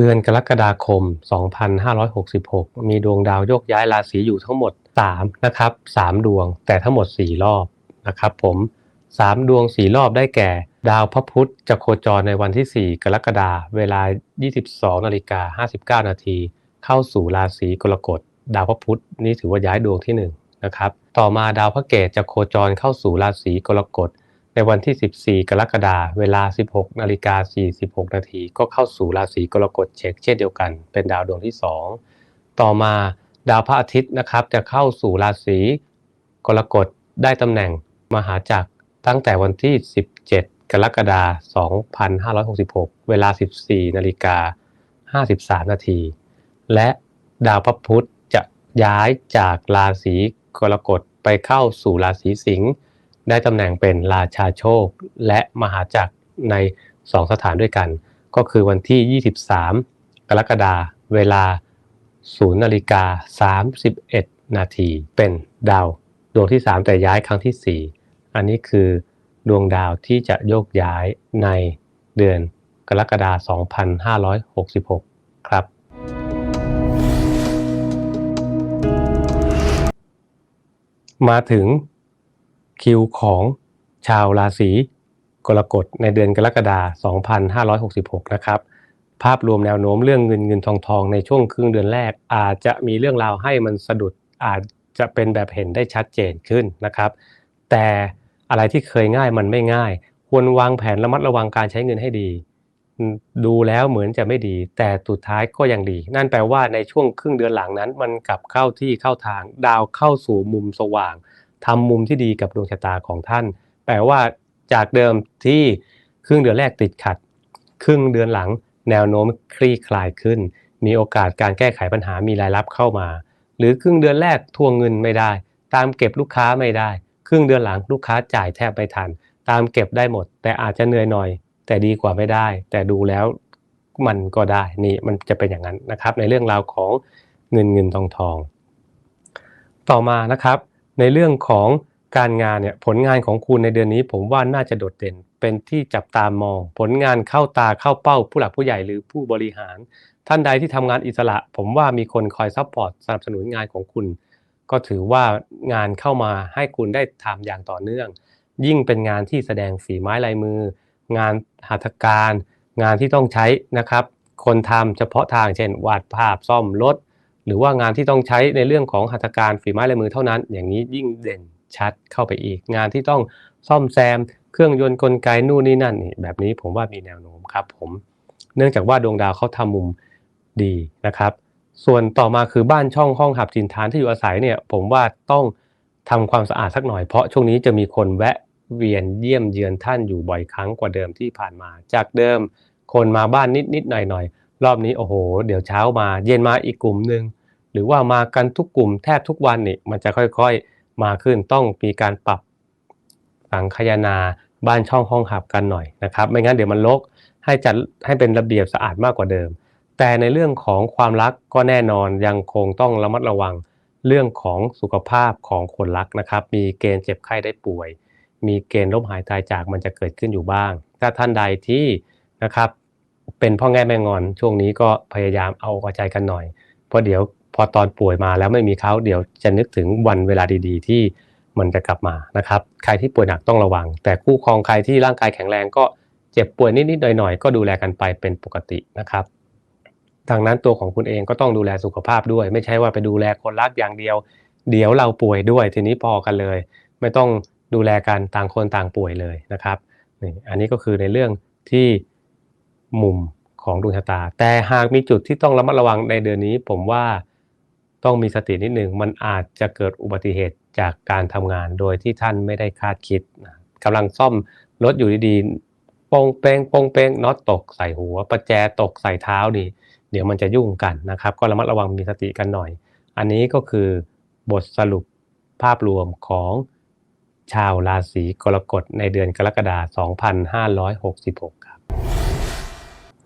เดือนกรกฎาคม 2566 มีดวงดาวโยกย้ายราศีอยู่ทั้งหมด 3 นะครับ 3 ดวงแต่ทั้งหมด 4 รอบนะครับผม 3 ดวง 4 รอบได้แก่ ดาวพระพุธจะโคจรในวันที่ 4 กรกฎาคมเวลา 22นาฬิกา59 นาที เข้าสู่ราศีกรกฎ ดาวพระพุธนี่ถือว่าย้ายดวงที่ 1 นะครับ ต่อมาดาวพระเกตจะโคจรเข้าสู่ราศีกรกฎ ในวันที่ 14 กรกฎาคมเวลา 16นาฬิกา46 นาทีก็เข้าสู่ราศีกรกฎเช็คเช่นเดียวกัน เป็นดาวดวงที่ 2 ต่อมาดาวพระอาทิตย์นะครับ จะเข้าสู่ราศีกรกฎได้ตำแหน่งมหาจักรตั้งแต่วันที่ 17 กรกฎาคม2566 เวลา 14นาฬิกา53 นาทีและดาวพระพุธจะย้ายจากราศีกรกฎไปเข้าสู่ราศีสิงห์ ได้ตำแหน่งเป็นราชาโชค และมหาจักรใน 2 สถานด้วยกัน ก็คือวันที่ 23 กรกฎาคมเวลา 0นาฬิกา31 นาที เป็นดาวดวงที่ 3 แต่ย้ายครั้งที่ 4 อันนี้คือดวงดาวที่จะโยกย้ายในเดือนกรกฎาคม2566 ครับมาถึง คิวของชาวราศีกรกฎในเดือนกรกฎาคม 2566 นะครับ ภาพรวมแนวโน้มเรื่องเงินเงินทองทองในช่วงครึ่งเดือนแรก อาจจะมีเรื่องราวให้มันสะดุดอาจจะเป็นแบบเห็นได้ชัดเจนขึ้นนะครับ แต่อะไรที่เคยง่ายมันไม่ง่าย ควรวางแผนระมัดระวังการใช้เงินให้ดี ดูแล้วเหมือนจะไม่ดี แต่สุดท้ายก็ยังดี นั่นแปลว่าในช่วงครึ่งเดือนหลังนั้น มันกลับเข้าที่เข้าทาง ดาวเข้าสู่มุมสว่าง ทำมุมที่ดีกับดวงชะตาของท่าน แปลว่าจากเดิมที่ครึ่งเดือนแรกติดขัด ครึ่งเดือนหลังแนวโน้มคลี่คลายขึ้น มีโอกาสการแก้ไขปัญหามีรายรับเข้ามา หรือครึ่งเดือนแรกทวงเงินไม่ได้ ตามเก็บลูกค้าไม่ได้ ครึ่งเดือนหลังลูกค้าจ่ายแทบไม่ทัน ตามเก็บได้หมด แต่อาจจะเหนื่อยหน่อย แต่ดีกว่าไม่ได้ แต่ดูแล้วมันก็ได้นี่มันจะเป็นอย่างนั้นนะครับ ในเรื่องราวของเงินเงินทองทอง ต่อมานะครับ ในเรื่องของการงานเนี่ยผลงานของคุณในเดือนนี้ ผมว่าน่าจะโดดเด่น เป็นที่จับตามอง ผลงานเข้าตาเข้าเป้าผู้หลักผู้ใหญ่หรือผู้บริหาร ท่านใดที่ทำงานอิสระ ผมว่ามีคนคอยซัพพอร์ตสนับสนุนงานของคุณ ก็ถือว่างานเข้ามาให้คุณได้ทำอย่างต่อเนื่อง ยิ่งเป็นงานที่แสดงฝีไม้ลายมือ งานหัตถการ งานที่ต้องใช้นะครับ คนทำเฉพาะทางเช่น วาดภาพซ่อมรถ หรือว่างานที่ต้องใช้ในเรื่องของหัตถการฝีไม้ลายมือเท่านั้น อย่างนี้ยิ่งเด่นชัดเข้าไปอีก งานที่ต้องซ่อมแซม เครื่องยนต์กลไกนู่นนี่นั่นนี่แบบนี้ผมว่ามีแนวโน้มครับผมเนื่องจากว่าดวงดาวเขาทำมุมดีนะครับ ส่วนต่อมาคือบ้านช่องห้องหับจินทานที่อยู่อาศัยเนี่ยผมว่าต้องทำความสะอาดสักหน่อยเพราะช่วงนี้จะมีคนแวะเวียนเยี่ยมเยือนท่านอยู่บ่อยครั้งกว่าเดิมที่ผ่านมา จากเดิมคนมาบ้านนิดนิดหน่อยหน่อยรอบนี้โอ้โห เดี๋ยวเช้ามาเย็นมาอีกกลุ่มหนึ่ง รือว่ามากันทุกกลุ่มแทบทุกวันนี่มันจะค่อยๆมาขึ้นต้องมีการปรับสังคายนาบ้านช่องห้องหับกันหน่อยนะครับ ไม่งั้นเดี๋ยวมันลกให้จัดให้เป็นระเบียบสะอาดมากกว่าเดิม แต่ในเรื่องของความรักก็แน่นอนยังคงต้องระมัดระวังเรื่องของสุขภาพของคนรักนะครับ มีเกณฑ์เจ็บไข้ได้ป่วย มีเกณฑ์ล้มหายตายจากมันจะเกิดขึ้นอยู่บ้าง ถ้าท่านใดที่นะครับ เป็นพ่อแง่แม่งอนช่วงนี้ก็พยายามเอาใจกันหน่อยเพราะเดี๋ยว อตอนป่วยมาแล้วไม่มีเขาเดี๋ยวจะนึกถึงวันเวลาดีๆ ที่มันจะกลับมานะครับใครที่ป่วยหนักต้องระวัง แต่คู่ครองใครที่ร่างกายแข็งแรงก็เจ็บป่วยนิดๆหน่อยๆก็ดูแลกันไปเป็นปกตินะครับดังนั้นตัวของคุณเองก็ต้องดูแลสุขภาพด้วย ไม่ใช่ว่าไปดูแลคนรักอย่างเดียว เดี๋ยวเราป่วยด้วยทีนี้พอกันเลย ไม่ต้องดูแลกันต่างคนต่างป่วยเลยนะครับนี่อันนี้ก็คือในเรื่องที่มุมของดวงชะตา แต่หากมีจุดที่ต้องระมัดระวังในเดือนนี้ ผมว่า ต้องมีสตินิดหนึ่งมันอาจจะเกิดอุบัติเหตุจากการทำงานโดยที่ท่านไม่ได้คาดคิดกำลังซ่อมรถอยู่ดีๆโป้งเป้งโป้งเป้งน็อตตกใส่หัว ประแจตกใส่เท้านี่เดี๋ยวมันจะยุ่งกันนะครับ ก็ระมัดระวังมีสติกันหน่อย อันนี้ก็คือบทสรุปภาพรวมของชาวราศีกรกฎในเดือนกรกฎาคม2566 ครับ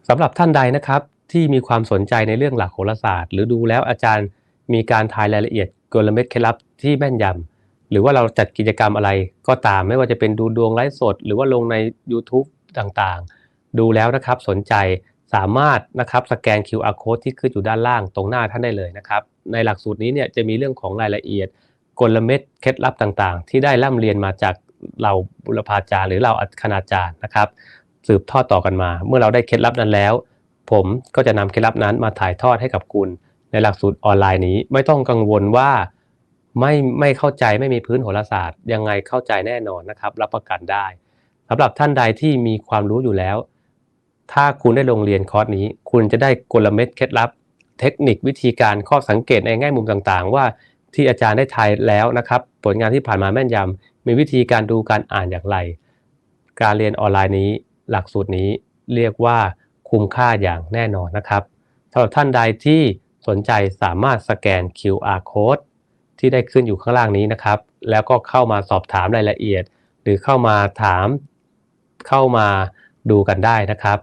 สำหรับท่านใดนะครับที่มีความสนใจในเรื่องหลักโหราศาสตร์ หรือดูแล้วอาจารย์ มีการทายรายละเอียดกลเม็ดเคล็ดลับที่แม่นยำหรือว่าเราจัดกิจกรรมอะไรก็ตามไม่ว่าจะเป็นดูดวงไลฟ์สด หรือว่าลงใน YouTube ต่างๆ ดูแล้วนะครับสนใจสามารถนะครับสแกน QR code ที่ขึ้นอยู่ด้านล่างตรงหน้าท่านได้เลยนะครับในหลักสูตรนี้เนี่ยจะมีเรื่องของรายละเอียดกลเม็ดเคล็ดลับต่างๆ ที่ได้ร่ำเรียนมาจากเราบุรพาจารย์หรือเราคณาจารย์นะครับ สืบทอดต่อกันมา เมื่อเราได้เคล็ดลับนั้นแล้ว ผมก็จะนำเคล็ดลับนั้นมาถ่ายทอดให้กับคุณ ในหลักสูตรออนไลน์นี้ไม่ต้องกังวลว่าไม่ไม่เข้าใจไม่มีพื้นโหราศาสตร์ ยังไงเข้าใจแน่นอนนะครับรับประกันได้สำหรับท่านใดที่มีความรู้อยู่แล้ว ถ้าคุณได้ลงเรียนคอร์สนี้ คุณจะได้กลเม็ดเคล็ดลับ เทคนิควิธีการข้อสังเกตในแง่มุมต่างๆ ว่าที่อาจารย์ได้ทายแล้วนะครับ ผลงานที่ผ่านมาแม่นยำมีวิธีการดูการอ่านอย่างไร การเรียนออนไลน์นี้ หลักสูตรนี้เรียกว่าคุ้มค่าอย่างแน่นอนนะครับสำหรับท่านใดที่ สนใจสามารถสแกน QR code ที่ได้ขึ้นอยู่ข้างล่างนี้นะครับ แล้วก็เข้ามาสอบถามรายละเอียด หรือเข้ามาถามเข้ามาดูกันได้นะครับ